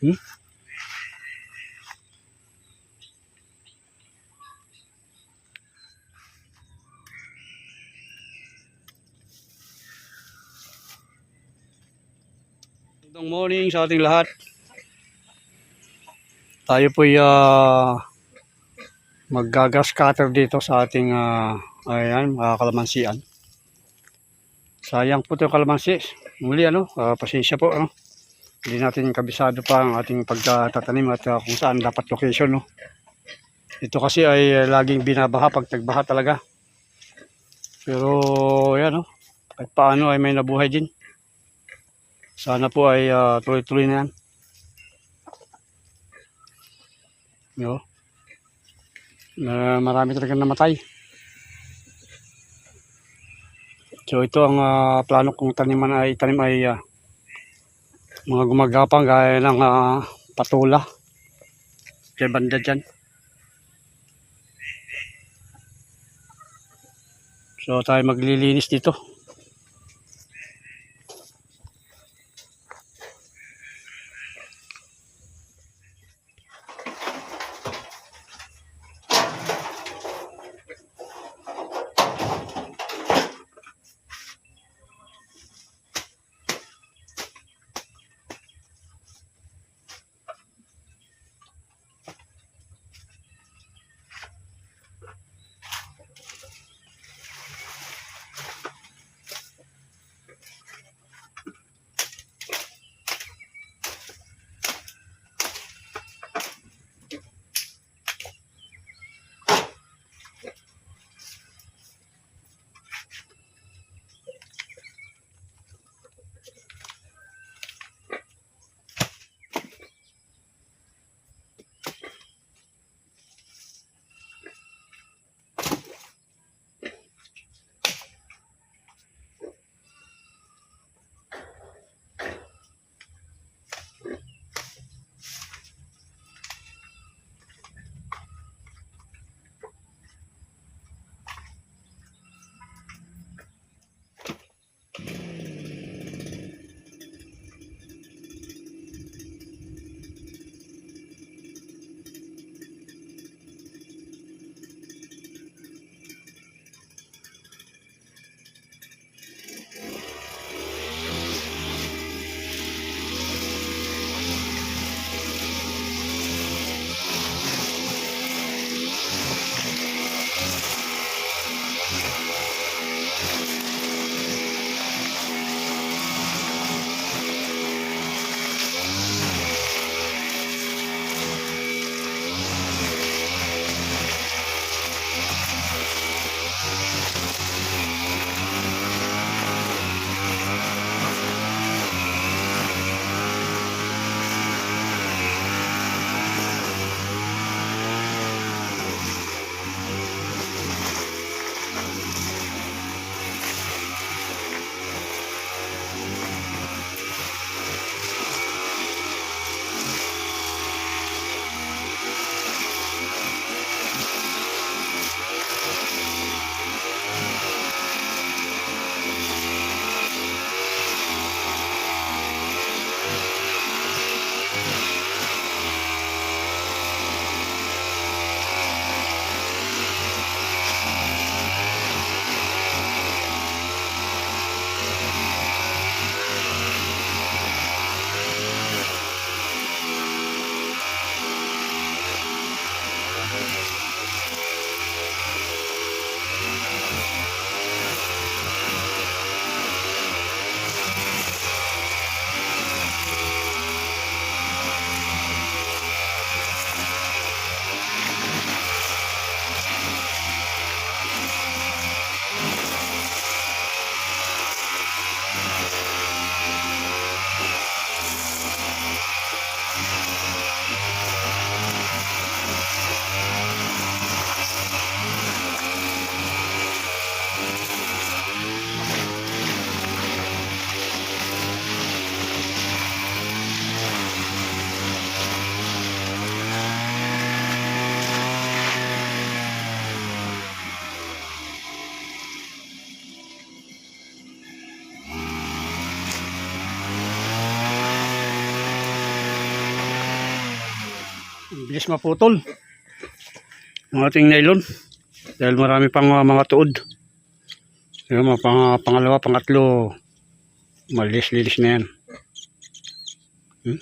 Hmm? Good morning sa ating lahat. Tayo po ay uh, maggagas cutter dito sa ating ah, ayan, mga kalamansian. Sayang po ito kalamansi. Muli ano, ah, pasensya po ano. Hindi natin kabisado pa ang ating pagtatanim at ah, kung saan dapat location no. Ito kasi ay ah, laging binabaha pag tagbaha talaga. Pero yan no, kahit paano ay may nabuhay din. Sana po ay ah, tuloy-tuloy na yan. Yo. Na marami talaga namatay. So ito ang ah, plano kong taniman ay tanim ay ah, mga gumagapang gaya ng ah, patula. Kaya banda dyan. So tayo maglilinis dito. Ang bilis maputol. Ang ating nylon. Dahil marami pang uh, mga tuod. Yung mga pang, pangalawa, pangatlo, malilis-lilis na yan. Hmm?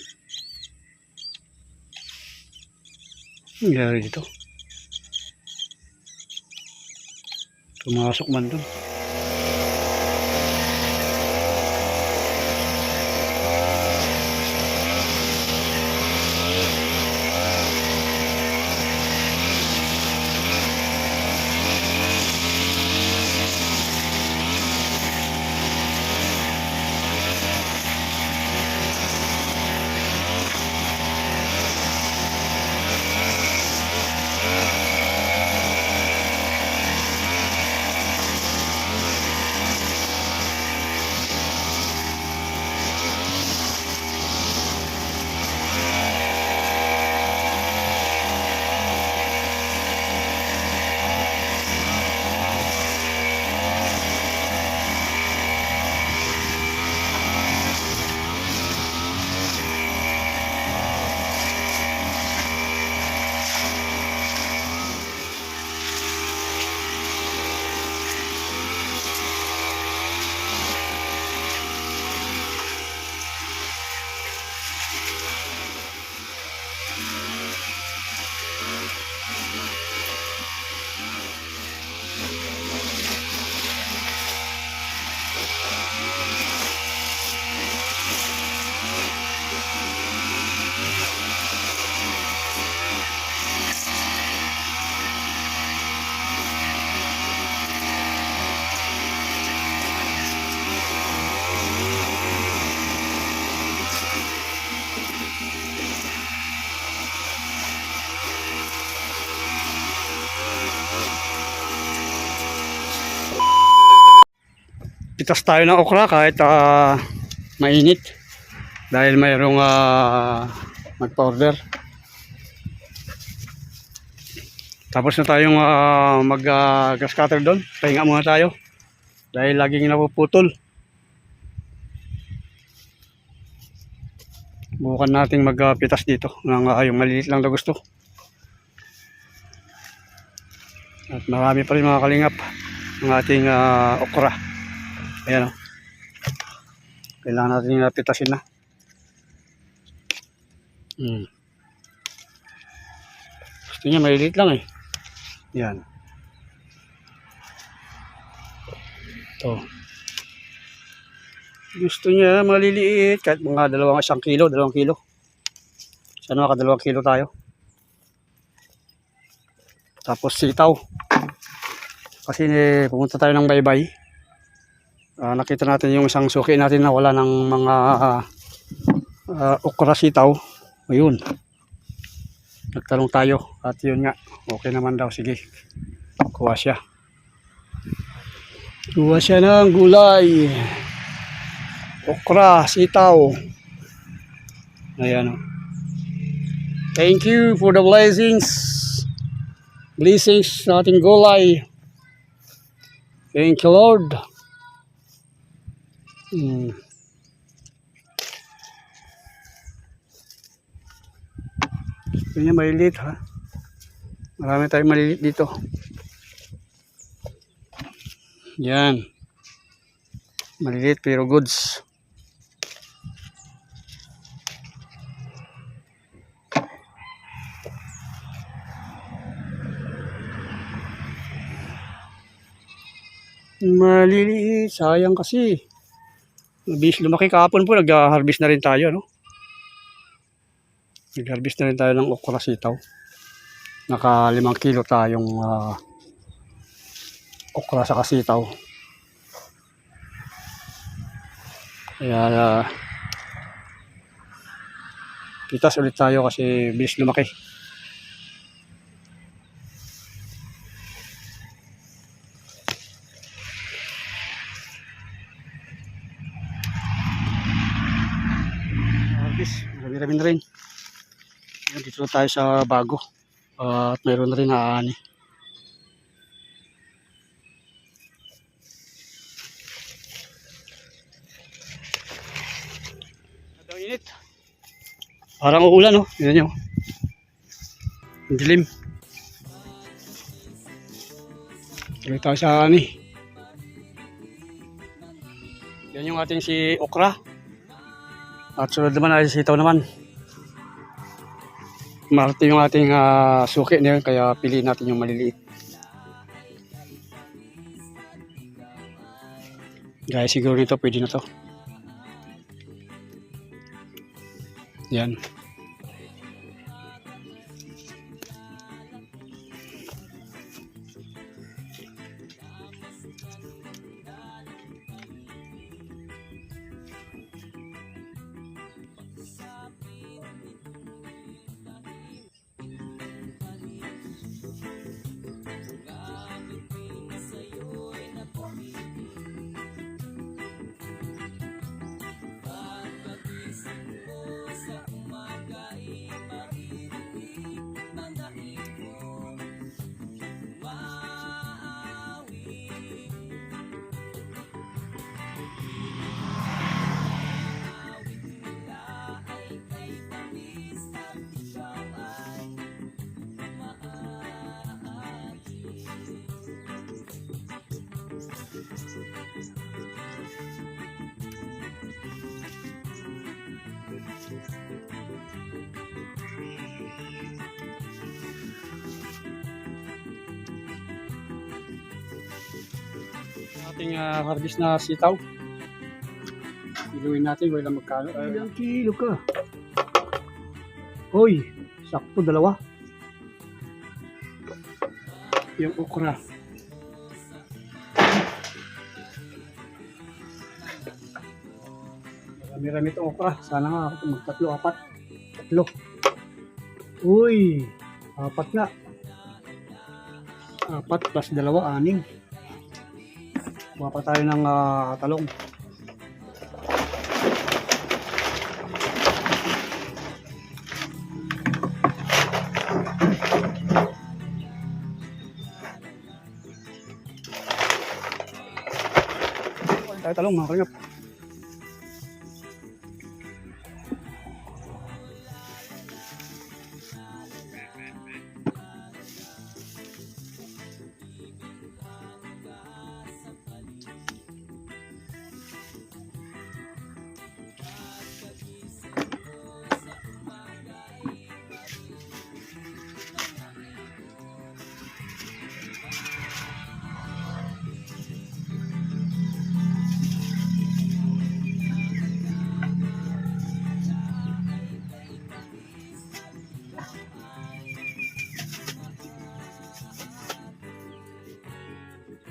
Ang nangyari dito? Tumasok man doon. Pitas tayo ng okra kahit ah, mainit. Dahil mayroong uh, magpa-order tapos na tayong ah, mag uh, cutter doon. Pahinga muna tayo. Dahil laging napuputol. Bukan nating magpitas dito. Ng ah, yung maliit lang na gusto. At marami pa rin mga kalingap ng ating ah, okra Ayan o. Kailangan natin yung napitasin na. Hmm. Gusto niya maliliit lang eh. Yan. Ito. Gusto niya maliliit kahit mga dalawang isang kilo, dalawang kilo. Sana makadalawang kilo tayo. Tapos sitaw. Kasi eh, pumunta tayo ng baybay. Ah, nakita natin yung isang suki natin na wala ng mga uh, okra sitaw. Ayun. Nagtanong tayo at yun nga. Okay naman daw. Sige. Kuha siya. Kuha siya ng gulay. Okra, sitaw. Ayan o. Thank you for the blessings. Blessings sa ating gulay. Thank you Lord. Hmm. Gusto niya malilit ha. Marami tayong malilit dito. Yan. Malilit pero goods. Maliliit. Sayang kasi. Mabilis lumaki kahapon po, nag-harvest na rin tayo, no? Nag-harvest na rin tayo ng okra sitaw. Naka limang kilo tayong ah, okra sa kasitaw. Kaya, uh, pitas ulit tayo kasi bilis lumaki. Harvest, marami-rami na rin. Dito tayo sa bago. Ah, at mayroon na rin na ani. Ang init. Parang uulan? Yan nyo. Ang dilim. Tuloy tayo sa ani. Yan yung ating si okra. At sunod naman ay sitaw naman. Marti yung ating ah, suki na yun, kaya piliin natin yung maliliit. Gaya siguro nito, pwede na to. Yan. Ating uh, harvest na sitaw. Iluin natin, wala magkano. Uh, Ilang kilo ka? Hoy, sakto dalawa. Yung okra. Marami-rami itong okra. Sana nga ako magtatlo, apat. Tatlo. Uy, apat nga. Apat plus dalawa, aning. Kuha pa tayo ng uh, talong. Tayo talong mga kalingap.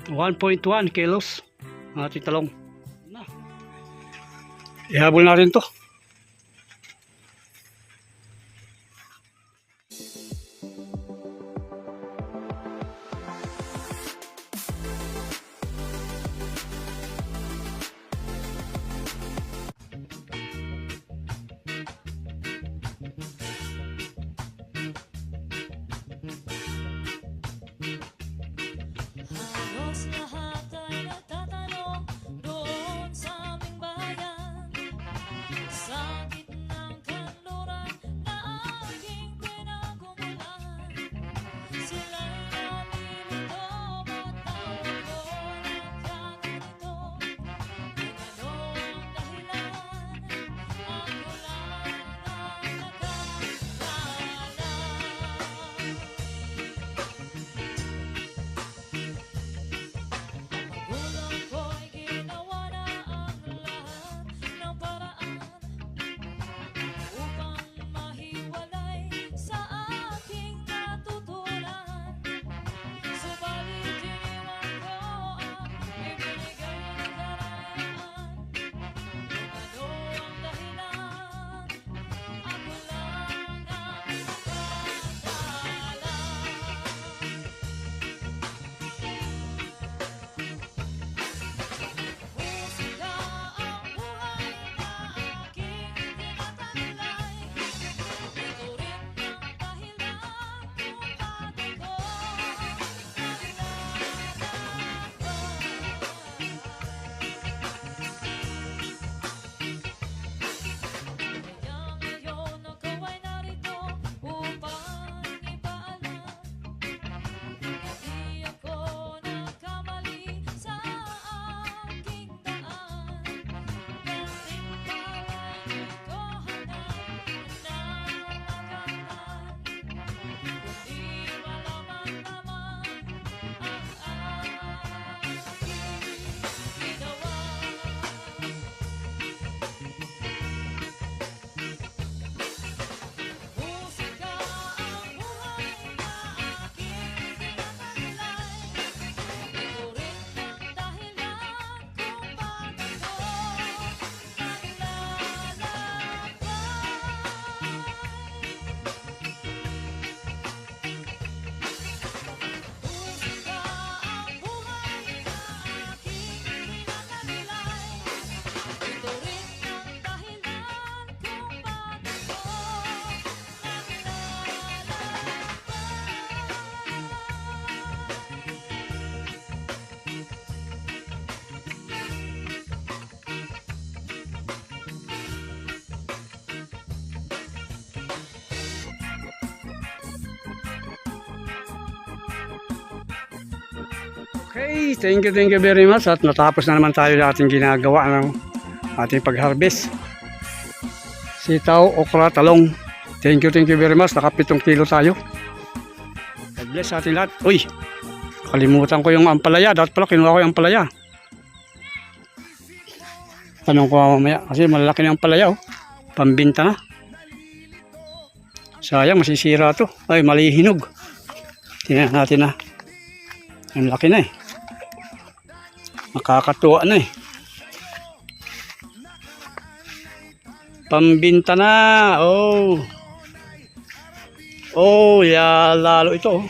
1.1 kilos ang ating talong. Ihabol na rin to. Okay, thank you, thank you very much. At natapos na naman tayo sa ating ginagawa ng ating pag-harvest. Sitaw, okra, talong. Thank you, thank you very much. Nakapitong kilo tayo. God bless ating lahat. Uy, kalimutan ko yung ampalaya. Dapat pala kinuha ko yung ampalaya. Tanong ko mamaya kasi malalaki na yung ampalaya. Oh. Pambinta na. Sayang, masisira to. Ay, mali hinog. Tingnan natin na. Ang laki na eh. Makakatuwa na eh. Pambinta na. Oh. Oh, ya lalo ito. oh.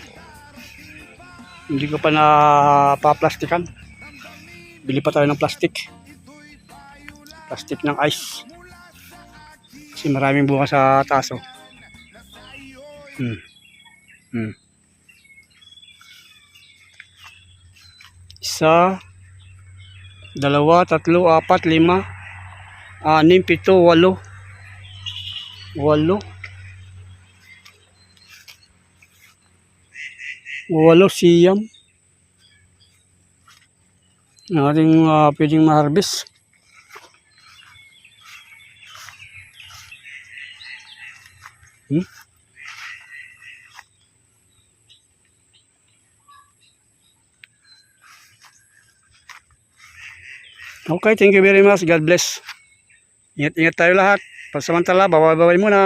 Hindi ko pa na paplastikan. Bili pa tayo ng plastic. Plastic ng ice. Kasi maraming bunga sa taso. Hmm. Hmm. Isa, dalawa, tatlo, apat, lima, anim, pito, walo. Walo. Walo siyam. Na ating ah, pwedeng ma-harvest. Okay, thank you very much. God bless. Ingat-ingat tayo lahat. Pasamantala, bawal-bawal muna.